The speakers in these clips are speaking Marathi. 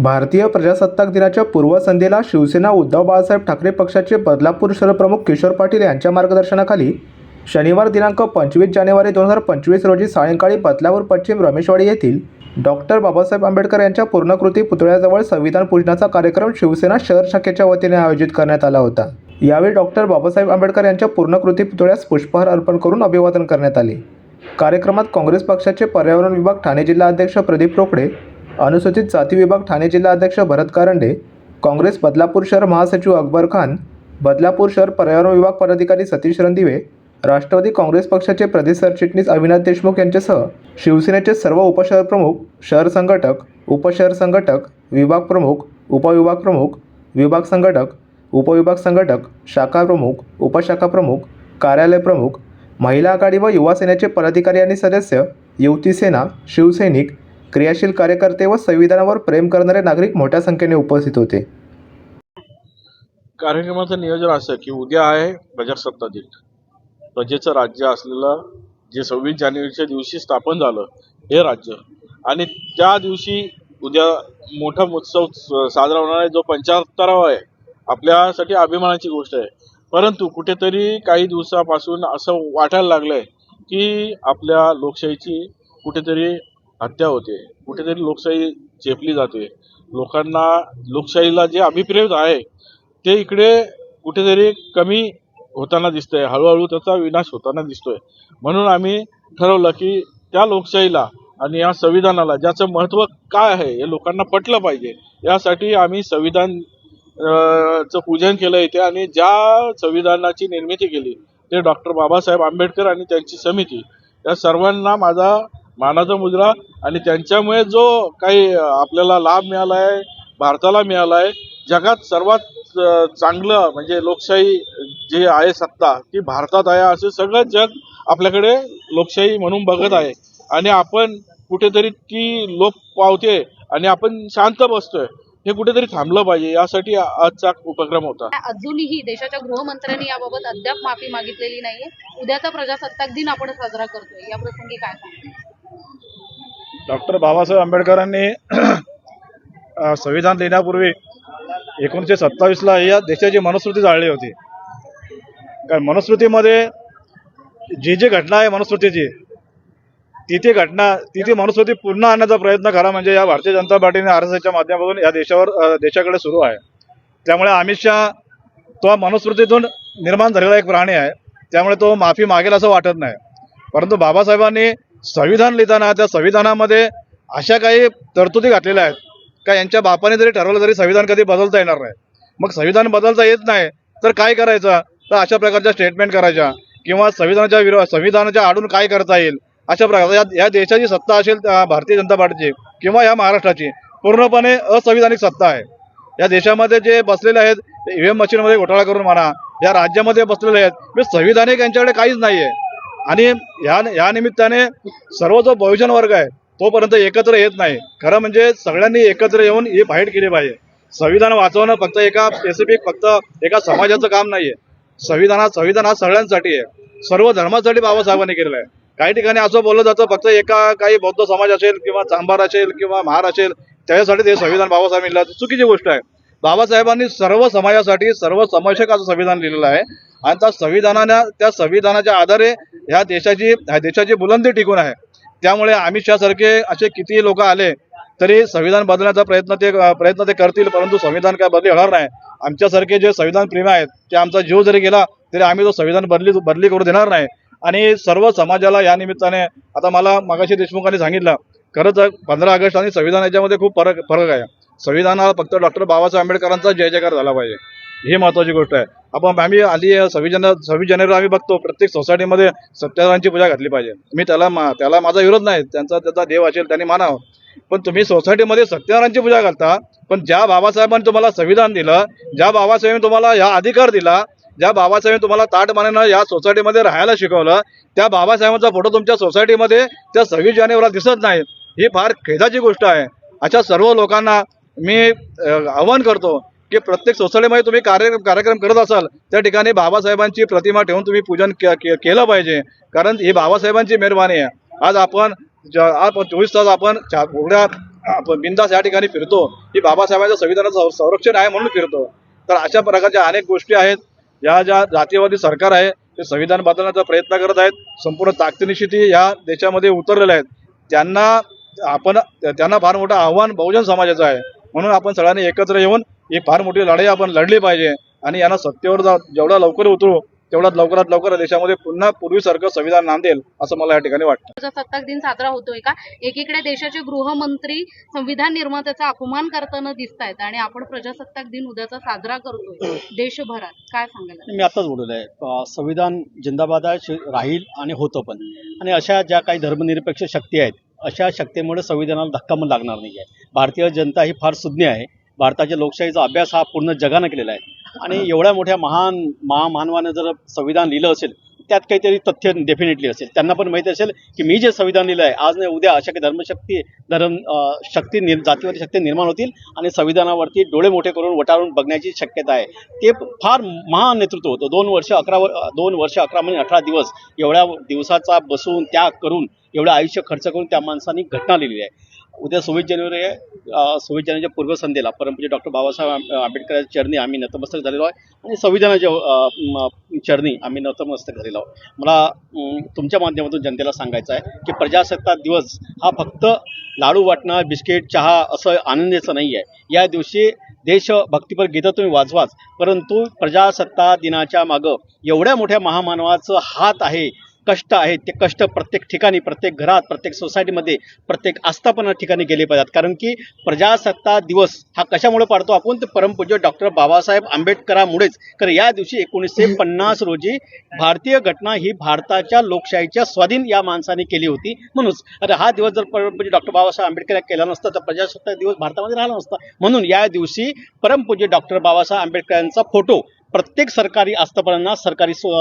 भारतीय प्रजासत्ताक दिनाच्या पूर्वसंध्येला शिवसेना उद्धव बाळासाहेब ठाकरे पक्षाचे बदलापूर शहरप्रमुख किशोर पाटील यांच्या मार्गदर्शनाखाली शनिवार दिनांक पंचवीस जानेवारी दोन हजार पंचवीस रोजी सायंकाळी बदलापूर पश्चिम रमेशवाडी येथील डॉक्टर बाबासाहेब आंबेडकर यांच्या पूर्णकृती पुतळ्याजवळ संविधान पूजनाचा कार्यक्रम शिवसेना शहर शाखेच्या वतीने आयोजित करण्यात आला होता. यावेळी डॉक्टर बाबासाहेब आंबेडकर यांच्या पूर्णकृती पुतळ्यास पुष्पहार अर्पण करून अभिवादन करण्यात आले. कार्यक्रमात काँग्रेस पक्षाचे पर्यावरण विभाग ठाणे जिल्हा अध्यक्ष प्रदीप रोकडे अनुसूचित जाती विभाग ठाणे जिल्हा अध्यक्ष भरत कारंडे काँग्रेस बदलापूर शहर महासचिव अकबर खान बदलापूर शहर पर्यावरण विभाग पदाधिकारी सतीश रणदिवे राष्ट्रवादी काँग्रेस पक्षाचे प्रदेश सरचिटणीस अविनाश देशमुख यांच्यासह शिवसेनेचे सर्व उपशहर प्रमुख शहर संघटक उपशहर संघटक विभाग प्रमुख उपविभाग प्रमुख विभाग संघटक उपविभाग संघटक शाखा प्रमुख उपशाखा प्रमुख कार्यालय प्रमुख महिला आघाडी व युवा सेनेचे पदाधिकारी आणि सदस्य युवती सेना शिवसैनिक क्रियाशील कार्यकर्ते व संविधानावर प्रेम करणारे नागरिक मोठ्या संख्येने उपस्थित होते. कार्यक्रमाचं नियोजन असं की उद्या आहे प्रजासत्ता दिन. प्रजेचं राज्य असलेलं जे सव्वीस जानेवारीच्या दिवशी स्थापन झालं हे राज्य. आणि त्या दिवशी उद्या मोठा उत्सव स- साजरा होणार आहे जो पंच्याहत्तरावा आहे. आपल्यासाठी अभिमानाची गोष्ट आहे. परंतु कुठेतरी काही दिवसापासून असं वाटायला लागलंय की आपल्या लोकशाहीची कुठेतरी हत्या होते. कुठेतरी लोकशाही चेपली जाते. लोकांना लोकशाहीला जे अभिप्रेत आहे ते इकडे कुठेतरी कमी होताना दिसतंय. हळूहळू त्याचा विनाश होताना दिसतोय. म्हणून आम्ही ठरवलं की त्या लोकशाहीला आणि या संविधानाला ज्याचं महत्त्व काय आहे हे लोकांना पटलं पाहिजे. यासाठी आम्ही संविधान चं पूजन केलं इथे आणि ज्या संविधानाची निर्मिती केली ते डॉक्टर बाबासाहेब आंबेडकर आणि त्यांची समिती. या सर्वांना माझा मानाचा मुजरा आणि त्यांच्यामुळे जो काही आपल्याला लाभ मिळाला आहे भारताला मिळाला आहे जगात सर्वात चांगलं म्हणजे लोकशाही जे आहे सत्ता ती भारतात आहे असं सगळं जग आपल्याकडे लोकशाही म्हणून बघत आहे. आणि आपण कुठेतरी ती लोप पावते आणि आपण शांत बसतोय. हे कुठेतरी थांबलं पाहिजे यासाठी आजचा उपक्रम होता. अजूनही देशाच्या गृहमंत्र्यांनी याबाबत अद्याप माफी मागितलेली नाहीये. उद्याचा प्रजासत्ताक दिन आपण साजरा करतोय. या प्रसंगी काय सांगतो डॉक्टर बाबासाहेब आंबेडकरांनी संविधान लिहिण्यापूर्वी एकोणीसशे सत्तावीसला या देशाची मनुस्मृती जाळली होती. कारण मनुस्मृतीमध्ये जी जी घटना आहे मनुस्मृतीची ती ती घटना ती ती मनुस्मृती पुन्हा आणण्याचा प्रयत्न करा म्हणजे या भारतीय जनता पार्टीने आर एस एसच्या माध्यमातून या देशावर देशाकडे सुरू आहे. त्यामुळे अमित शहा तो मनुस्मृतीतून निर्माण झालेला एक प्राणी आहे. त्यामुळे तो माफी मागेल असं वाटत नाही. परंतु बाबासाहेबांनी संविधान लिहिताना त्या संविधानामध्ये अशा काही तरतुदी घातलेल्या आहेत. का यांच्या बापाने जरी ठरवलं तरी संविधान कधी बदलता येणार नाही. मग संविधान बदलता येत नाही तर काय करायचं? तर अशा प्रकारच्या स्टेटमेंट करायच्या. किंवा संविधानाच्या विरोध संविधानाच्या आडून काय करता येईल? अशा प्रकार या या देशाची सत्ता असेल त्या भारतीय जनता पार्टीची किंवा या महाराष्ट्राची पूर्णपणे असंविधानिक सत्ता आहे. या देशामध्ये जे बसलेले आहेत ईव्हीएम मशीनमध्ये घोटाळा करून म्हणा या राज्यामध्ये बसलेले आहेत म्हणजे संविधानिक यांच्याकडे काहीच नाही आहे आणि ह्या या निमित्ताने सर्व जो बहुजन वर्ग आहे तोपर्यंत एकत्र येत नाही. खरं म्हणजे सगळ्यांनी एकत्र येऊन ही फाईट केली पाहिजे. संविधान वाचवणं फक्त एका स्पेसिफिक फक्त एका समाजाचं काम नाहीये. संविधान संविधान हा सगळ्यांसाठी आहे. सर्व धर्मासाठी बाबासाहेबांनी केलेलं आहे. काही ठिकाणी असं बोललं जातं फक्त एका काही बौद्ध समाज असेल किंवा चांभार असेल किंवा महार असेल त्याच्यासाठी ते संविधान बाबासाहेब लिहिलं. चुकीची गोष्ट आहे. बाबासाहेबांनी सर्व समाजासाठी सर्व समावेशक असं संविधान लिहिलेलं आहे. आणि त्या संविधानाने त्या संविधानाच्या आधारे ह्या देशाची ह्या देशाची बुलंदी टिकून आहे. त्यामुळे अमित शहा सारखे असे कितीही लोक आले तरी संविधान बदलण्याचा प्रयत्न ते प्रयत्न ते करतील परंतु संविधान काय बदली होणार नाही. आमच्यासारखे जे संविधान प्रेमी आहेत ते आमचा जीव जरी गेला तरी आम्ही तो संविधान बदली बदली करू देणार नाही. आणि सर्व समाजाला या निमित्ताने आता मला मगाशी देशमुखांनी सांगितलं खरंच पंधरा ऑगस्ट आणि संविधान याच्यामध्ये खूप फरक फरक आहे. संविधानाला फक्त डॉक्टर बाबासाहेब आंबेडकरांचा जय जयकार झाला पाहिजे. ही महत्वाची गोष्ट आहे. आपण आम्ही आधी सव्वीस जानेवारी सव्वीस जानेवारी आम्ही बघतो. प्रत्येक सोसायटीमध्ये सत्याग्रहांची पूजा घातली पाहिजे. मी त्याला मा- त्याला माझा विरोध नाही. त्यांचा त्याचा देव असेल त्यांनी मानावं. पण तुम्ही सोसायटीमध्ये सत्याग्रहांची पूजा घालता. पण ज्या बाबासाहेबांनी तुम्हाला संविधान दिलं ज्या बाबासाहेबांनी तुम्हाला या अधिकार दिला ज्या बाबासाहेबांनी तुम्हाला ताट मानेनं या सोसायटीमध्ये राहायला शिकवलं त्या बाबासाहेबांचा फोटो तुमच्या सोसायटीमध्ये त्या सव्वीस जानेवारीला दिसत नाही. ही फार खेदाची गोष्ट आहे. अशा सर्व लोकांना मी आवाहन करतो की प्रत्येक सोसायटीमध्ये तुम्ही कार्य कार्यक्रम करत असाल त्या ठिकाणी बाबासाहेबांची प्रतिमा ठेवून तुम्ही पूजन के- के- केलं पाहिजे. कारण ही बाबासाहेबांची मेहरबानी आहे. आज आपण ज- आज चोवीस तास आपण उघड्या आपण बिंदास या ठिकाणी फिरतो ही बाबासाहेबांच्या संविधानाचं संरक्षण आहे म्हणून फिरतो. तर अशा प्रकारच्या अनेक गोष्टी आहेत. या ज्या जातीयवादी सरकार आहे ते संविधान बदलण्याचा प्रयत्न करत आहेत. संपूर्ण ताकदीनिशी ती या देशामध्ये उतरलेल्या आहेत. त्यांना आपण त्यांना फार मोठं आव्हान बहुजन समाजाचं आहे. म्हणून आपण सगळ्यांनी एकत्र येऊन ही फार मोठी लढाई आपण लढली पाहिजे. आणि यांना सत्तेवर जा जेवढा लवकर उतरू तेवढ्यात लवकरात लवकर देशामध्ये पुन्हा पूर्वीसारखं संविधान नांदेल असं मला या ठिकाणी वाटतं. प्रजासत्ताक दिन साजरा होतोय का? एकीकडे देशाचे गृहमंत्री संविधान निर्मात्याचा अपमान करताना दिसत आहेत आणि आपण प्रजासत्ताक दिन उद्याचा साजरा करतोय देशभरात. काय सांगायला? मी आताच बोललेलं आहे. संविधान जिंदाबाद राहील आणि होतं पण. आणि अशा ज्या काही धर्मनिरपेक्ष शक्ती आहेत अशा शक्तीमुळे संविधानाला धक्का पण लागणार नाही आहे. भारतीय जनता ही फार सुज्ञ आहे. भारताच्या लोकशाहीचा अभ्यास हा पूर्ण जगानं केलेला आहे. आणि एवढ्या मोठ्या महान महामानवानं जर संविधान लिहिलं असेल त्यात काहीतरी तथ्य डेफिनेटली असेल. त्यांना पण माहिती असेल की मी जे संविधान लिहिलं आहे आज नाही उद्या अशा काही धर्मशक्ती धर्म शक्ती निर् जातीवादी शक्ती निर्माण होतील आणि संविधानावरती डोळे मोठे करून वटारून बघण्याची शक्यता आहे. ते फार महान नेतृत्व होतं. दोन वर्ष अकरा वर दोन वर्ष अकरा महिने अठरा दिवस एवढ्या दिवसाचा बसून त्याग करून एवढं आयुष्य खर्च करून त्या माणसांनी घटना लिहिली आहे. उद्या सव्वीस जानेवारी आहे. सव्वीस जानेवारीच्या पूर्वसंध्येला परमपूज्य डॉक्टर बाबासाहेब आंब- आंबेडकरांच्या चरणी आम्ही नतमस्तक झालेलो आहे आणि संविधानाच्या चरणी आम्ही नतमस्तक झालेलो आहोत. मला तुमच्या माध्यमातून जनतेला सांगायचं आहे की प्रजासत्ताक दिवस हा फक्त लाडू वाटणं बिस्किट चहा असं आनंदाचं नाही आहे. या दिवशी देशभक्तीपर गीतं तुम्ही वाजवाच परंतु प्रजासत्ताक दिनाच्या मागं एवढ्या मोठ्या महामानवाचं हात आहे कष्ट आहेत ते कष्ट प्रत्येक ठिकाणी प्रत्येक घरात प्रत्येक सोसायटीमध्ये प्रत्येक आस्थापना ठिकाणी गेले पाहिजेत. कारण की प्रजासत्ताक दिवस हा कशामुळे पाडतो? आपण तर परमपूज्य डॉक्टर बाबासाहेब आंबेडकरामुळेच. कारण या दिवशी एकोणीसशे पन्नास रोजी भारतीय घटना ही भारताच्या लोकशाहीच्या स्वाधीन या माणसाने केली होती म्हणूनच अरे हा दिवस जर परमपूज्य डॉक्टर बाबासाहेब आंबेडकर केला नसता तर प्रजासत्ताक दिवस भारतामध्ये राहिला नसता. म्हणून या दिवशी परमपूज्य डॉक्टर बाबासाहेब आंबेडकर यांचा फोटो प्रत्येक सरकारी आस्थापनांना सरकारी सो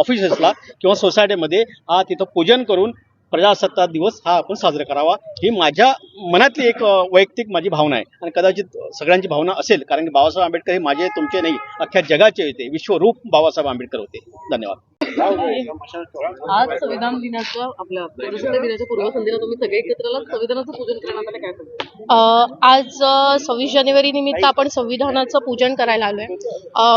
ऑफिसेसला किंवा सोसायटीमध्ये हा तिथं पूजन करून प्रजासत्ताक दिवस हा आपण साजरा करावा. ही माझ्या मनातली एक वैयक्तिक माझी भावना आहे. आणि कदाचित सगळ्यांची भावना असेल कारण की बाबासाहेब आंबेडकर हे माझे तुमचे नाही अख्ख्या जगाचे होते. विश्वरूप बाबासाहेब आंबेडकर होते. धन्यवाद. आज संविधान दिनाचं आपल्या प्रजासत्ताक दिनाच्या पूर्वसंध्येला तुम्ही सगळे एकत्र आलात. संविधानाचं पूजन करण्यात आलं काय आज सव्वीस जानेवारी निमित्त आपण संविधानाचं पूजन करायला आलोय.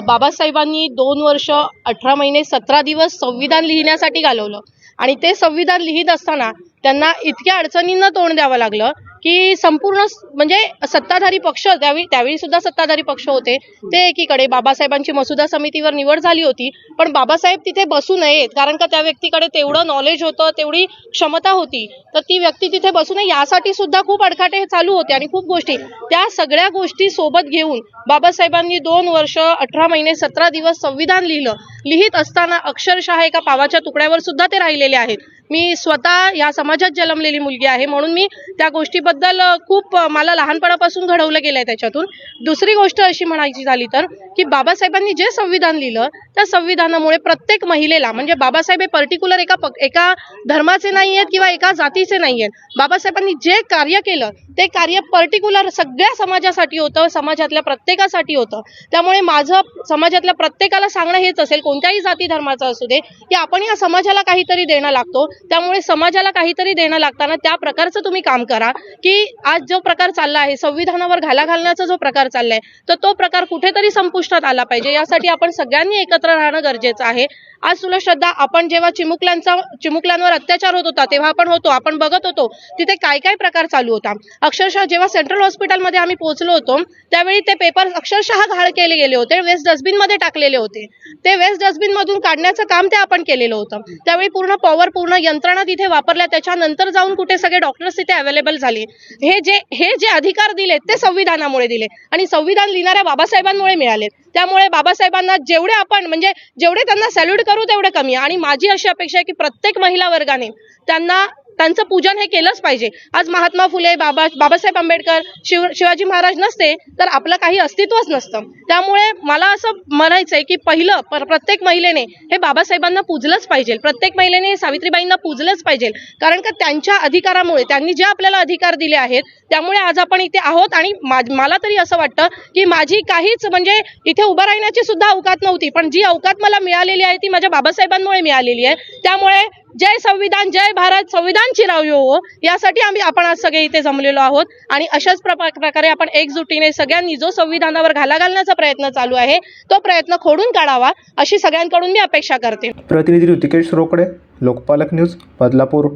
बाबासाहेबांनी दोन वर्ष अठरा महिने सतरा दिवस संविधान लिहिण्यासाठी घालवलं. आणि ते संविधान लिहित असताना त्यांना इतक्या अडचणींना तोंड द्यावं लागलं. की संपूर्ण म्हणजे सत्ताधारी पक्ष त्यावेळी त्यावेळी सुद्धा सत्ताधारी पक्ष होते. ते एकीकडे बाबासाहेबांची मसुदा समितीवर निवड झाली होती. पण बाबासाहेब तिथे बसू नयेत कारण का त्या व्यक्तीकडे तेवढं नॉलेज होतं तेवढी क्षमता होती. तर ती व्यक्ती तिथे बसू नये यासाठी सुद्धा खूप अडखाटे चालू होते आणि खूप गोष्टी. त्या सगळ्या गोष्टी सोबत घेऊन बाबासाहेबांनी दोन वर्ष अठरा महिने सतरा दिवस संविधान लिहिलं. लिहित असताना अक्षरशः एका पावाच्या तुकड्यावर सुद्धा ते राहिलेले आहेत. मी स्वतः या समाजात जन्मलेली मुलगी आहे म्हणून मी त्या गोष्टीबद्दल अ, खूप मला लहानपणापासून घडवलं गेलंय त्याच्यातून. दुसरी गोष्ट अशी म्हणायची झाली तर की बाबासाहेबांनी जे संविधान लिहिलं त्या संविधानामुळे प्रत्येक महिलेला म्हणजे बाबासाहेब हे पर्टिक्युलर एका पक- एका धर्माचे नाही आहेत किंवा एका जातीचे नाही आहेत बाबासाहेबांनी जे कार्य केलं ते कार्य पर्टिक्युलर सगळ्या समाजासाठी होतं समाजातल्या प्रत्येकासाठी होतं. त्यामुळे माझं समाजातल्या प्रत्येकाला सांगणं हेच असेल कोणत्याही जाती धर्माचं असू दे की आपण या समाजाला काहीतरी देणं लागतो. त्यामुळे समाजाला काहीतरी देणं लागताना त्या प्रकारचं तुम्ही काम करा की आज जो प्रकार चालला आहे संविधानावर घाला घालण्याचा जो प्रकार चाललाय तर तो प्रकार कुठेतरी संपुष्टात आला पाहिजे. यासाठी आपण सगळ्यांनी एकत्र राहणं गरजेचं आहे. आज तुला श्रद्धा आपण जेव्हा चिमुकल्यांचा चिमुकल्यांवर अत्याचार होत होता तेव्हा आपण होतो आपण बघत होतो तिथे काय काय प्रकार चालू होता. अक्षरशः जेव्हा सेंट्रल हॉस्पिटलमध्ये आम्ही पोहोचलो होतो त्यावेळी ते पेपर अक्षरशः घाळ केले गेले होते वेस्ट डस्टबिनमध्ये टाकलेले होते. ते वेस्ट डस्टबिनमधून काढण्याचं काम ते आपण केलेलं होतं. त्यावेळी पूर्ण पॉवर पूर्ण यंत्रणा तिथे वापरल्या त्याच्यानंतर जाऊन कुठे सगळे डॉक्टर्स तिथे अवेलेबल झाले. हे जे हे जे अधिकार दिले ते संविधानामुळे दिले आणि संविधान लिहिणाऱ्या बाबासाहेबांमुळे मिळाले त्यामुळे बाबासाहेबांना जेवढे आपण म्हणजे जेवढे त्यांना सॅल्यूट करू तेवढे कमी आणि माझी अशी अपेक्षा आहे की प्रत्येक महिला वर्गाने त्यांना त्यांचं पूजन हे केलंच पाहिजे. आज महात्मा फुले बाबा बाबासाहेब आंबेडकर शिव शिवाजी महाराज नसते तर आपलं काही अस्तित्वच नसतं. त्यामुळे मला असं म्हणायचंय की पहिलं पर- प्रत्येक महिलेने हे बाबासाहेबांना पूजलंच पाहिजे. प्रत्येक महिलेने सावित्रीबाईंना पूजलंच पाहिजे. कारण का त्यांच्या अधिकारामुळे त्यांनी जे आपल्याला अधिकार दिले आहेत त्यामुळे आज आपण इथे आहोत आणि मा- मला तरी असं वाटतं की माझी काहीच म्हणजे इथे उभं राहण्याची सुद्धा अवकात नव्हती. पण जी अवकात मला मिळालेली आहे ती माझ्या बाबासाहेबांमुळे मिळालेली आहे. त्यामुळे जय संविधान जय भारत संविधान चिरावयो हो यासाठी आम्ही आपण आज सगळे इथे जमलेलो आहोत. आणि अशाच प्रकारे आपण एकजुटीने सगळ्यांनी जो संविधानावर घाला घालण्याचा प्रयत्न चालू आहे तो प्रयत्न खोडून काढावा अशी सगळ्यांकडून मी अपेक्षा करते. प्रतिनिधी ऋतिकेश रोकडे लोकपालक न्यूज बदलापूर.